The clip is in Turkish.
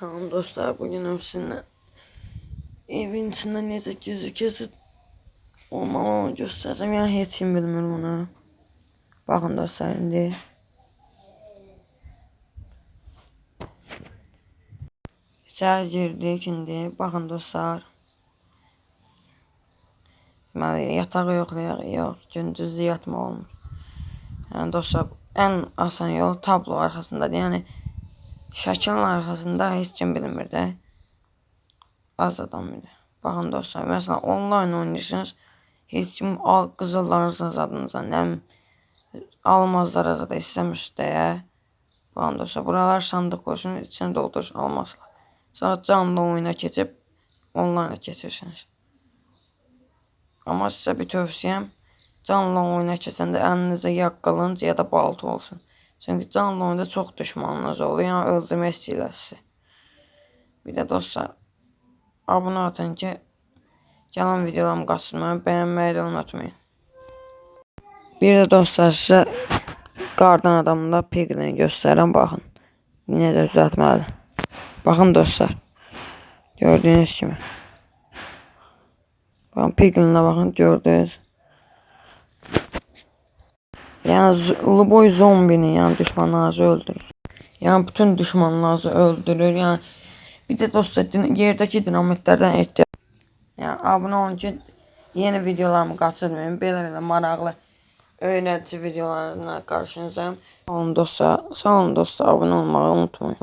Salam dostlar, bugün sizinle evin içinde necə gizli keçid olmalı onu göstərəcəm. Yəni heç kim bilmir bunu. Baxın dostlar indi. İçəri girdik indi. Baxın dostlar. Deməli, yatağı yoxlayaq, yox, gündüzü yatmaq olmur. Yəni dostlar, ən asan yol tablo arxasındadır. Yəni şəklin arxasında heç kim bilmir də. Az adam bilir. Baxın dostlar, məsələn, onlayn oynayırsınız. Heç kim al qızıllarınızın zadınıza, nə bilim, almazlara zada istəmirsiniz deyə. Baxın dostlar, buralar sandıq qoysun, içini doldur almazlar. Sonra canlı oyuna keçib onlayna keçirsiniz. Amma sizə bir tövsiyəm, canlı oyuna keçəndə əlinizdə ya qılınc ya da balta olsun. Çünki canlı oyunda çox düşmanınız olur, yəni öldürmək istəyirlər. Bir də dostlar, abunə atın ki, gələn videolarımı qaçırmayın, bəyənməyi də unutmayın. Bir də dostlar, sizə qardan adamında piglini göstərirəm, baxın. Necə düzəltməli. Baxın dostlar. Gördüyünüz kimi. Bakın piglinə baxın, gördünüz. Yəni z- Luboy zombini, yəni düşmanlarınızı öldürür. Yəni bütün düşmanlarınızı öldürür. Yəni bir də dostlar din- yerdəki dinamitlərdən ehtiyat. Yəni abunə olun ki, yeni videolarımı qaçırmayın. Belə-belə maraqlı öyrədici videolarla qarşınızdayım. Sağ olun dostlar. Sağ olun dostlar. Abunə olmağı unutmayın.